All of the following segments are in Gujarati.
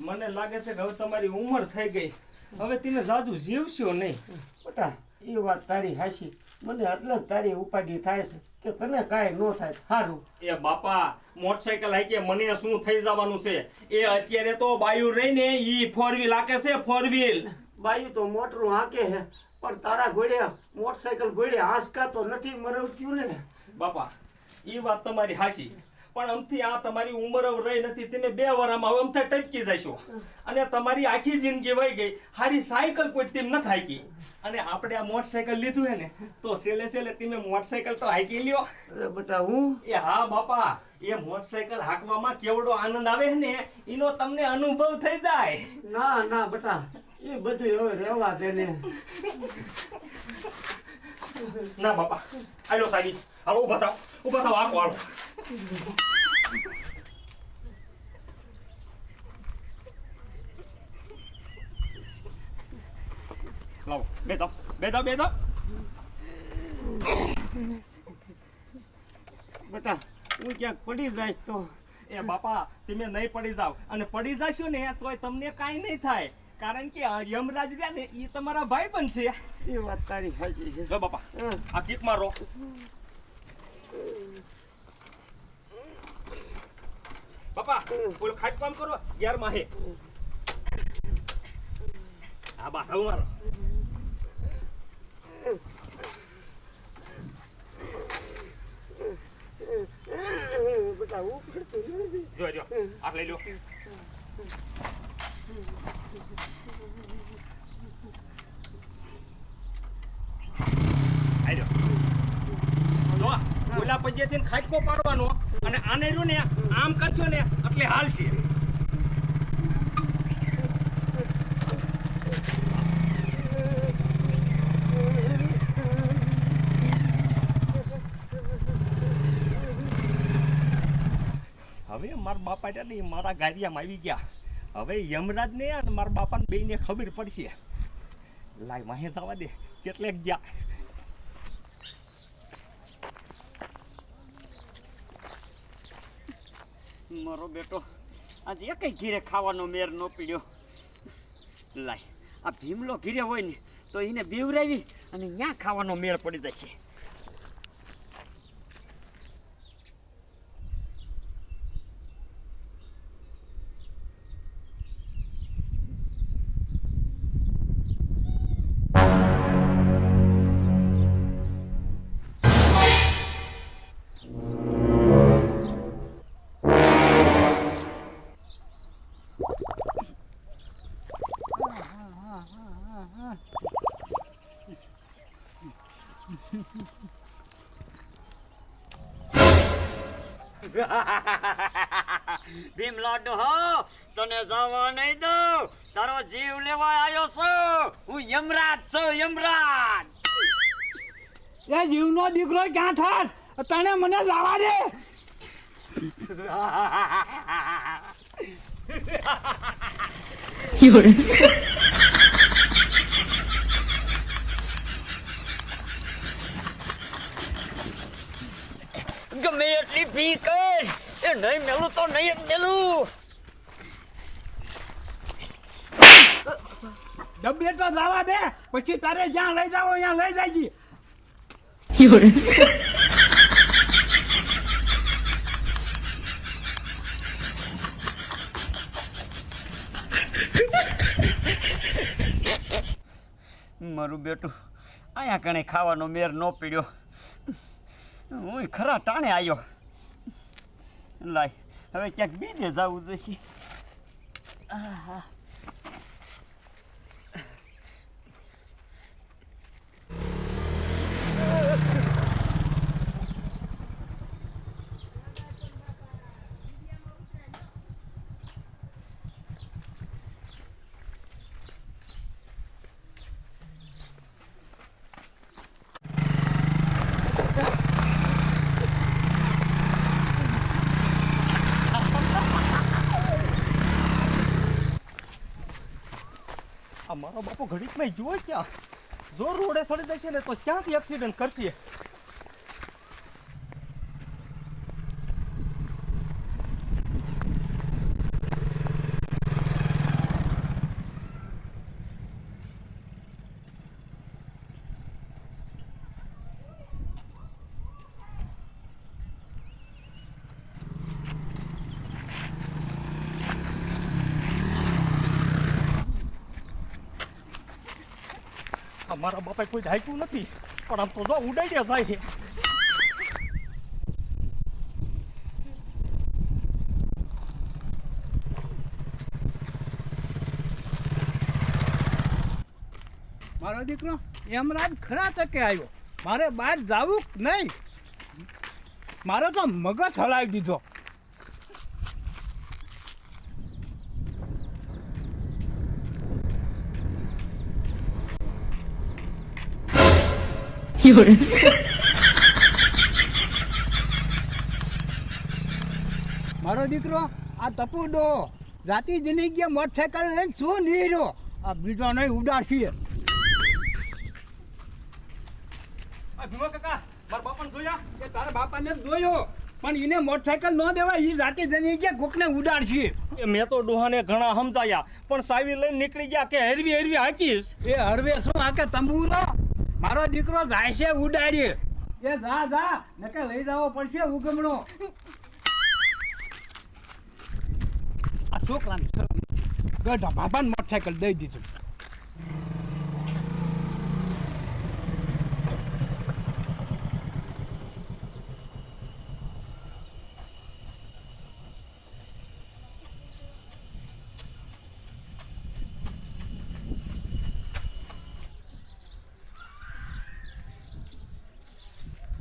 મને લાગે છે કે હવે તમારી ઉંમર થઈ ગઈ. હવે તેને જાજુ જીવશો નહીં. બટા એ વાત તારી હાશી મને એટલે જ તારી ઉપાધિ થાય છે કે તને કાંઈ ન થાય. સારું એ બાપા મોટરસાયકલ હાકે મને શું થઈ જવાનું છે? એ અત્યારે તો બાયુ રહીને ઈ ફોર વ્હીલ હાકે છે ફોર વ્હીલ બાયુ તો મોટરું હાકે છે પણ તારા ઘોડે મોટરસાયકલ ઘોડે આંસકા તો નથી મરવત્યું ને બાપા એ વાત તમારી હાશી પણ અમથી આ તમારી ઉંમર રહી નથી તમે બે વરામાં હવે અમથે ટપકી જશો. અને તમારી આખી જિંદગી વહી ગઈ હારી સાયકલ કોઈ તેમ ન થાકી અને આપણે આ મોટરસાયકલ લીધું હે ને તો સેલે સેલે તમે મોટરસાયકલ તો હાકી લ્યો. અરે હું? એ હા બાપા એ મોટરસાયકલ હાંકવામાં કેવડો આનંદ આવે ને એનો તમને અનુભવ થઈ જાય. ના ના બેટા એ બધું હવે રહેવા દે ને. ના બાપા આલો સાગી. થાવ બેટા હું ક્યાંક પડી જાય તો. એ બાપા તમે નહીં પડી જાવ. અને પડી જશો ને તોય તમને કાંઈ નહીં થાય. કારણ કે યમરાજ રહ્યા ને એ તમારા ભાઈ પણ છે. એ વાત તારી સાચી છે. જો બાપા. આ કીક મારો. બાપા ઓલો ખાટ કામ કરો યાર માહે. હા બા હું મારો. બેટા હું નથી. જો જો આ લઈ લો આઈ લો જો ઓલા પંજેથી ખાટકો પાડવાનો અને આને રહ્યું ને આમ કરશો ને એટલે હાલ છે. હવે મારા બાપા ને મારા ગારિયામાં આવી ગયા. હવે યમરાજ ને મારા બાપાને ને ખબર પડશે. લાય માહે જવા દે. કેટલેક ગયા. મારો બેટો, આજે એક ઘીરે ખાવાનો મેર ન પીડ્યો. લાય, આ ભીમલો ઘીરે હોય ને, તો એને બીવરાવી અને ત્યાં ખાવાનો મેર પડી જશે. ભીમલો હો તને જવા નહીં દઉં. તારો જીવ લેવા આવ્યો છું. હું યમરાજ છું યમરાજ. એ જીવનો દીકરો ક્યાં થાસ તને મને લાવા દે. ગમે એટલી ભી કર એ નહીં જ મેલું ડબ્બે તો લાવા દે પછી તારે જ્યાં લઈ જાવ ત્યાં લઈ જાયજી મારું બેટું અહીંયા કણે ખાવાનો મેર ન પીડ્યો હું ખરા ટાણે આવ્યો લાય હવે ક્યાંક બીજે જવું જોઈશે બાપો ઘડીકમાં જોઈ ક્યાં? જો રોડે સડી જશે ને તો ક્યાંથી એક્સિડન્ટ કરશે? મારા બાપા કોઈ હાક્યું નથી, પણ આમ તો જો ગયા જાય. મારો દીકરો એમરાજ ખરા તકે આવ્યો. મારે બહાર જવું નહીં. મારો તો મગજ હલાવી દીધો. મારો દીકરો આ તપુડો. જાતિ જની ગયા મોટરસાયકલ લઈને શું નીરો આ બીજો નહીં ઉડાડશી કાકા મારા બાપાને જોયા? એ તારા બાપાને જ જોયો. પણ એને મોટરસાયકલ ન દેવાય એ જાતિ જની ગયા કોકને ઉડાડશી એ મેં તો ડોહાને ઘણા સમજાયા પણ સાવી લઈને નીકળી ગયા કે હેરવી હેરવી હાકીશ. એ હરવે શું હાકે તંબુરો? મારો દીકરો જાય છે ઉડાડી એ જા જા નકે લઈ જવો પડશે ઉગમણો. આ છોકરાને ગઢા બાબાને મોટરસાયકલ દઈ દીધું.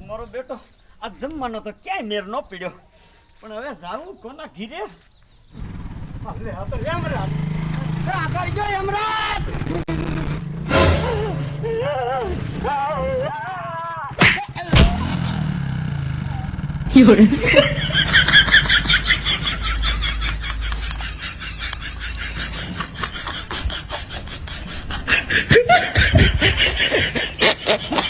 મારો બેટો આ જમવાનો તો ક્યાંય મેર ન પીડ્યો. પણ હવે જાવું કોના ઘીરે? અરે આ તો એમ રાત આગળ ગયો યમરાજ!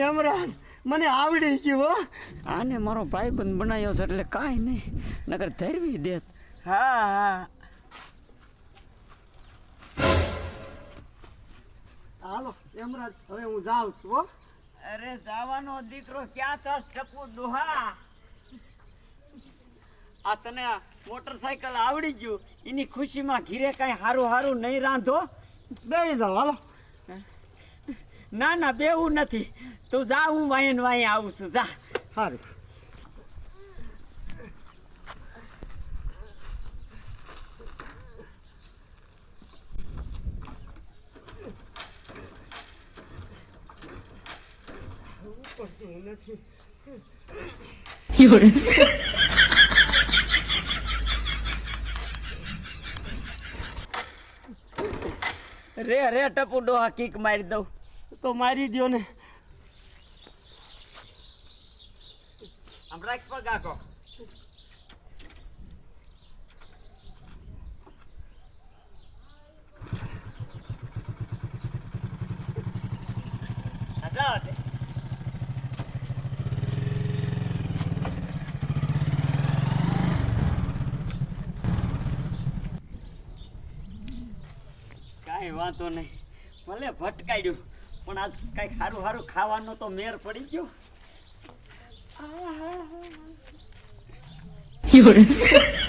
યમરાજ મને આવડી ગયું હો. આને મારો ભાઈબંધ બનાવ્યો છે એટલે કાંઈ નહીં. નગર ધરવી દેત હા હા. હાલો યમરાજ હવે હું જાઉં છું હો. અરે જાવાનો દીકરો ક્યાં થસ ટપુ દોહા. આ તને મોટરસાયકલ આવડી ગયું એની ખુશીમાં ઘીરે કાંઈ હારું સારું નહીં રાંધો. બે જાઓ હાલો. ના ના બેવું નથી. તું જા હું વાયન વાય આવું છું. જા. સારું નથી રે રે ટપુ ડોહા કીક મારી દઉં. તો મારી દ્યો ને. આખો. આ જાઓ તે. કાંઈ વાંધો નહીં. ભલે ભટકાડ્યું પણ આજ કાંઈક સારું સારું ખાવાનો તો મેર પડી ગયો. 人，